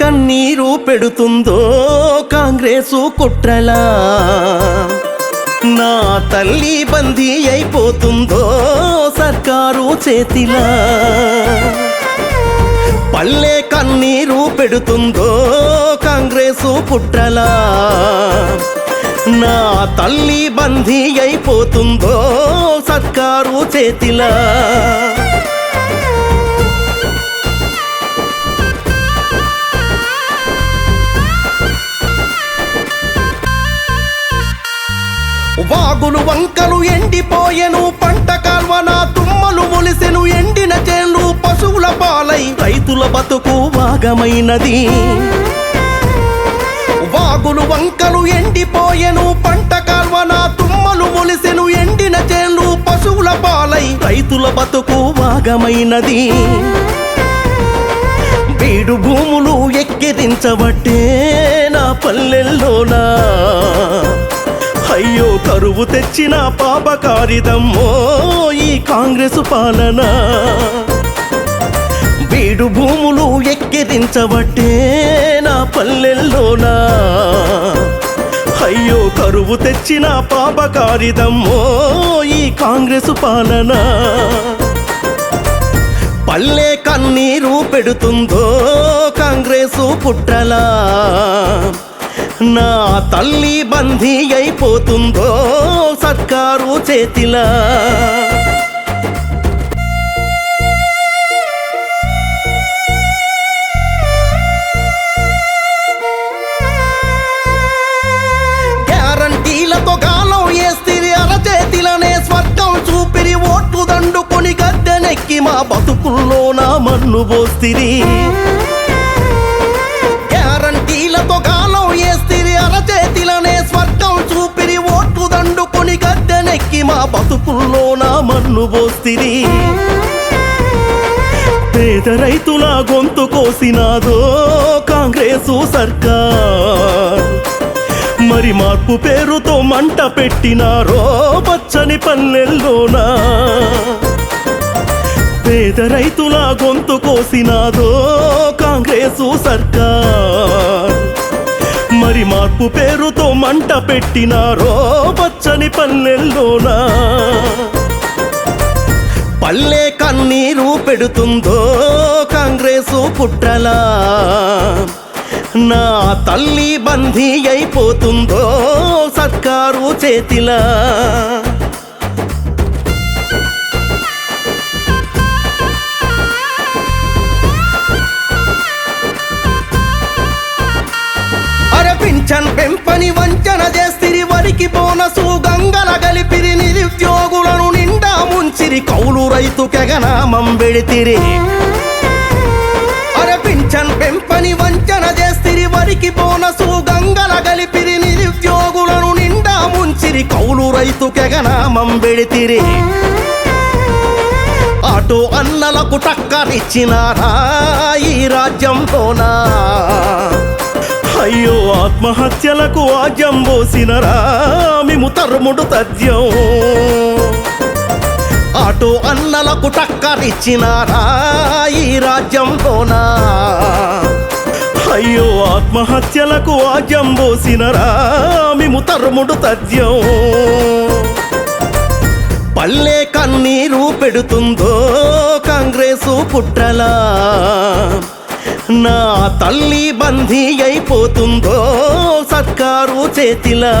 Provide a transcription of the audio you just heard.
కన్నీరు పెడుతుందో కాంగ్రెసు కుట్రలా. నా తల్లి బందీ అయిపోతుందో సర్కారు చేతిలా. పల్లె కన్నీరు పెడుతుందో కాంగ్రెసు కుట్రలా. నా తల్లి బందీ అయిపోతుందో సర్కారు చేతిలా. ఆకులు వంకలు ఎండిపోయెను పంట కాల్వన తుమ్మలు మొలిసెను ఎండిన చేళ్ళు పశువుల పాలై రైతుల బతుకు భాగమైనది. వాగులు వంకలు ఎండిపోయెను పంట కాల్వన తుమ్మలు మొలిసెను ఎండిన చేళ్ళు పశువుల పాలై రైతుల బతుకు భాగమైనది. బీడు భూములు ఎక్కిరించబట్టే నా పల్లెల్లోనా? అయ్యో కరువు తెచ్చిన పాపకారిదమ్మో ఈ కాంగ్రెసు పాలన. బీడు భూములు ఎక్కిరించబట్టే నా పల్లెల్లోనా? అయ్యో కరువు తెచ్చిన పాపకారిదమ్మో ఈ కాంగ్రెసు పాలన. పల్లె కన్నీరు పెడుతుందో కాంగ్రెసు పుట్టలా నా తల్లి బందీ అయిపోతుందో సర్కారు చేతిలా. గ్యారంటీలతో గాలం వేస్తిరి అరచేతిలనే స్వర్గం చూపిరి ఓట్లు దండుకొని గద్దెనెక్కి మా బతుకుల్లో నా మన్ను పోస్తిరి. గ్యారంటీలతో బతుకుల్లో మన్ను పేద రైతుల గొంతు కోసినాదో కాంగ్రెసు సర్కార్. మరి మార్పు పేరుతో మంట పెట్టినారో పచ్చని పల్లెల్లోనా. పేద రైతుల గొంతు కోసినాదో కాంగ్రెసు సర్కార్. మరి మార్పు పేరుతో మంట పెట్టినారో పచ్చని పల్లెల్లోనా. పల్లె కన్నీరు పెడుతుందో కాంగ్రెసు పుట్టలా నా తల్లి బందీ అయిపోతుందో సర్కారు చేతిలా? అరే పింఛన్ పెంపని వంచన చేస్తిరి వరికి బోనసు గంగల గలిపిరి నిరుద్యోగ నిండా కౌలు రైతు కెగనామం వెళితిరి అరే పింఛన్ పెంపని వంచన చేస్తిరి వరికి బోనసు గంగల గలిపిరి నిరుద్యోగులను నిండా ముంచిరి కౌలు రైతు కెగనామం వెళితిరి అటు అన్నలకు టక్కరిచ్చినారా ఈ రాజ్యంతోనా అయ్యో ఆత్మహత్యలకు ఆజ్యం పోసినరా మేము తరుముడు తథ్యం. ఆటో అన్నలకు టక్కరిచ్చినారా ఈ రాజ్యంలోనా? అయ్యో ఆత్మహత్యలకు ఆజ్యం పోసినరా? మేము తరుముడు తథ్యం. పల్లె కన్నీరు పెడుతుందో కాంగ్రెసు పుట్టలా నా తల్లి బందీ అయిపోతుందో సర్కారు చేతిలా?